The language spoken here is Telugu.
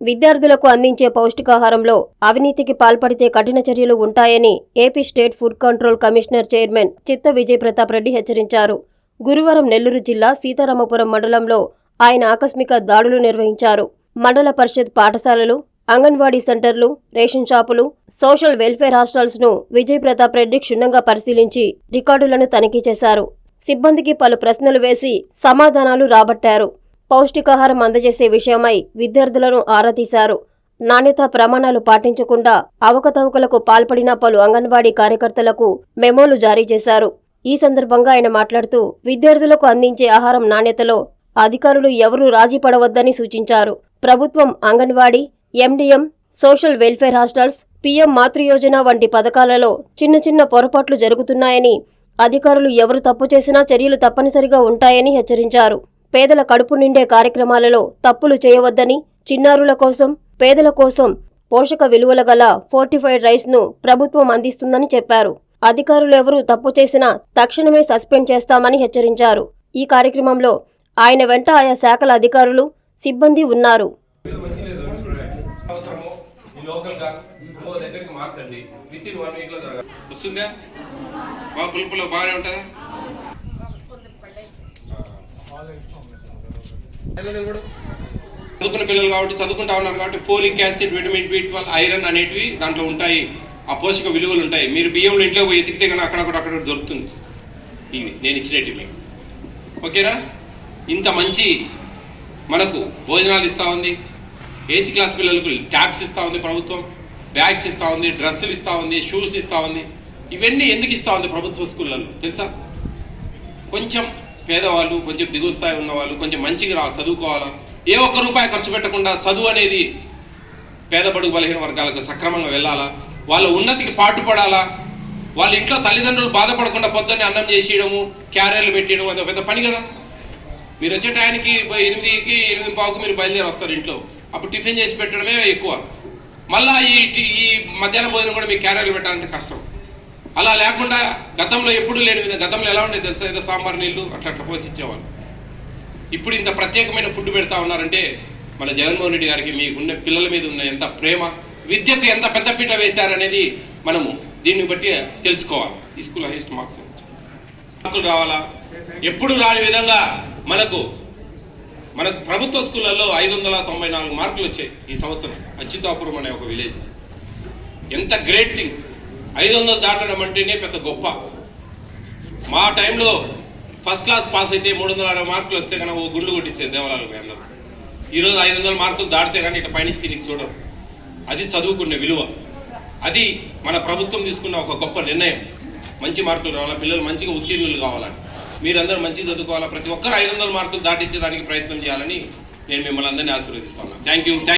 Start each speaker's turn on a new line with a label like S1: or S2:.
S1: విద్యార్థులకు అందించే పౌష్టికాహారంలో అవినీతికి పాల్పడితే కఠిన చర్యలు ఉంటాయని AP state food control commissioner chairman Chitta Vijay Pratap Reddy హెచ్చరించారు. గురువారం నెల్లూరు జిల్లా సీతారామపురం మండలంలో ఆయన ఆకస్మిక దాడులు నిర్వహించారు. మండల పరిషత్ పాఠశాలలు అంగన్వాడీ సెంటర్లు రేషన్ షాపులు సోషల్ వెల్ఫేర్ హాస్టల్స్ను విజయ్ ప్రతాప్ రెడ్డి క్షుణ్ణంగా పరిశీలించి రికార్డులను తనిఖీ చేశారు. సిబ్బందికి పలు ప్రశ్నలు వేసి సమాధానాలు రాబట్టారు. పౌష్టికాహారం అందజేసే విషయమై విద్యార్థులను ఆరా తీశారు. నాణ్యతా ప్రమాణాలు పాటించకుండా అవకతవకలకు పాల్పడిన పలు అంగన్వాడీ కార్యకర్తలకు మెమోలు జారీ చేశారు. ఈ సందర్భంగా ఆయన మాట్లాడుతూ విద్యార్థులకు అందించే ఆహారం నాణ్యతలో అధికారులు ఎవరూ రాజీ పడవద్దని సూచించారు. ప్రభుత్వం anganwadi MDM social welfare hostels PM Matruyojana వంటి పథకాలలో చిన్న చిన్న పొరపాట్లు జరుగుతున్నాయని అధికారులు ఎవరు తప్పు చేసినా చర్యలు తప్పనిసరిగా ఉంటాయని హెచ్చరించారు. పేదల కడుపు నిండే కార్యక్రమాలలో తప్పులు చేయవద్దని చిన్నారుల కోసం పేదల కోసం పోషక విలువల గల ఫోర్టిఫైడ్ రైస్ను ప్రభుత్వం అందిస్తుందని చెప్పారు. అధికారులు ఎవరూ తప్పు చేసినా తక్షణమే సస్పెండ్ చేస్తామని హెచ్చరించారు. ఈ కార్యక్రమంలో ఆయన వెంట ఆయా శాఖల అధికారులు సిబ్బంది ఉన్నారు.
S2: ఇంకో దగ్గరికి మార్చండి. విత్ ఇన్ వన్ జరగాలి.
S3: వస్తుందా? మా పులుపులో బాగానే ఉంటుందా చదువుకున్న పిల్లలు కాబట్టి చదువుకుంటా ఉన్నారు కాబట్టి folic acid vitamin B twelve iron అనేటివి దాంట్లో ఉంటాయి. ఆ పోషక విలువలు ఉంటాయి. మీరు బియ్యంలో ఇంట్లో పోయి ఎతికితే కానీ అక్కడక్కడ అక్కడ దొరుకుతుంది. ఇవి నేను ఇచ్చినట్టు ఓకేనా? ఇంత మంచి మనకు భోజనాలు ఇస్తూ ఉంది. ఎయిత్ క్లాస్ పిల్లలకు ట్యాబ్స్ ఇస్తూ ఉంది ప్రభుత్వం. బ్యాగ్స్ ఇస్తూ ఉంది డ్రెస్సులు ఇస్తూ ఉంది షూస్ ఇస్తూ ఉంది. ఇవన్నీ ఎందుకు ఇస్తూ ఉంది ప్రభుత్వ స్కూళ్ళల్లో? తెలుసా? కొంచెం పేదవాళ్ళు కొంచెం దిగువ స్థాయి ఉన్న వాళ్ళు కొంచెం మంచిగా రా చదువుకోవాలా? ఏ ఒక్క రూపాయి ఖర్చు పెట్టకుండా చదువు అనేది పేద బడుగు బలహీన వర్గాలకు సక్రమంగా వెళ్ళాలా? వాళ్ళ ఉన్నతికి పాటుపడాలా? వాళ్ళ ఇంట్లో తల్లిదండ్రులు బాధపడకుండా పొద్దున్నే అన్నం చేసేయడము క్యారియర్లు పెట్టేయడం అది పెద్ద పని కదా. మీరు వచ్చే టయానికి ఎనిమిదికి ఎనిమిది పావుకు మీరు బయలుదేరి వస్తారు ఇంట్లో. అప్పుడు టిఫిన్ చేసి పెట్టడమే ఎక్కువ. మళ్ళీ ఈ ఈ మధ్యాహ్న భోజనం కూడా మీకు క్యారియర్లు పెట్టాలంటే కష్టం. అలా లేకుండా గతంలో ఎప్పుడూ లేని విధంగా గతంలో ఎలా ఉండేది తెలుసా? ఏదో సాంబార్ నీళ్ళు అట్లా అట్లా పోసి ఇచ్చేవాళ్ళు. ఇప్పుడు ఇంత ప్రత్యేకమైన ఫుడ్ పెడతా ఉన్నారంటే మన జగన్మోహన్ రెడ్డి గారికి మీకున్న పిల్లల మీద ఉన్న ఎంత ప్రేమ విద్యకు ఎంత పెద్దపీట వేశారనేది మనము దీన్ని బట్టి తెలుసుకోవాలి. ఈ స్కూల్ హైయెస్ట్ మార్క్స్ మార్కులు రావాలా? ఎప్పుడు రాని విధంగా మనకు మన ప్రభుత్వ స్కూళ్ళల్లో ఐదు వందల తొంభై నాలుగు మార్కులు వచ్చాయి ఈ సంవత్సరం. అచ్యుతాపురం అనే ఒక విలేజ్. ఎంత గ్రేట్ థింగ్. ఐదు వందలు దాటడం అంటేనే పెద్ద గొప్ప. మా టైంలో ఫస్ట్ క్లాస్ పాస్ అయితే మూడు వందల అరవై మార్కులు వస్తే కనుక ఓ గుండు కొట్టించేది దేవరాలు మీ అందరూ. ఈరోజు ఐదు వందల మార్కులు దాటితే కానీ ఇట్లా పైనుంచి కిందికి చూడరు. అది చదువుకునే విలువ. అది మన ప్రభుత్వం తీసుకున్న ఒక గొప్ప నిర్ణయం. మంచి మార్కులు రావాలా పిల్లలు మంచిగా ఉత్తీర్ణులు కావాలని మీరందరూ మంచిగా చదువుకోవాలా ప్రతి ఒక్కరు ఐదు వందల మార్కులు దాటించడానికి ప్రయత్నం చేయాలని నేను మిమ్మల్ని అందరినీ ఆశీర్వదిస్తాను థ్యాంక్ యూ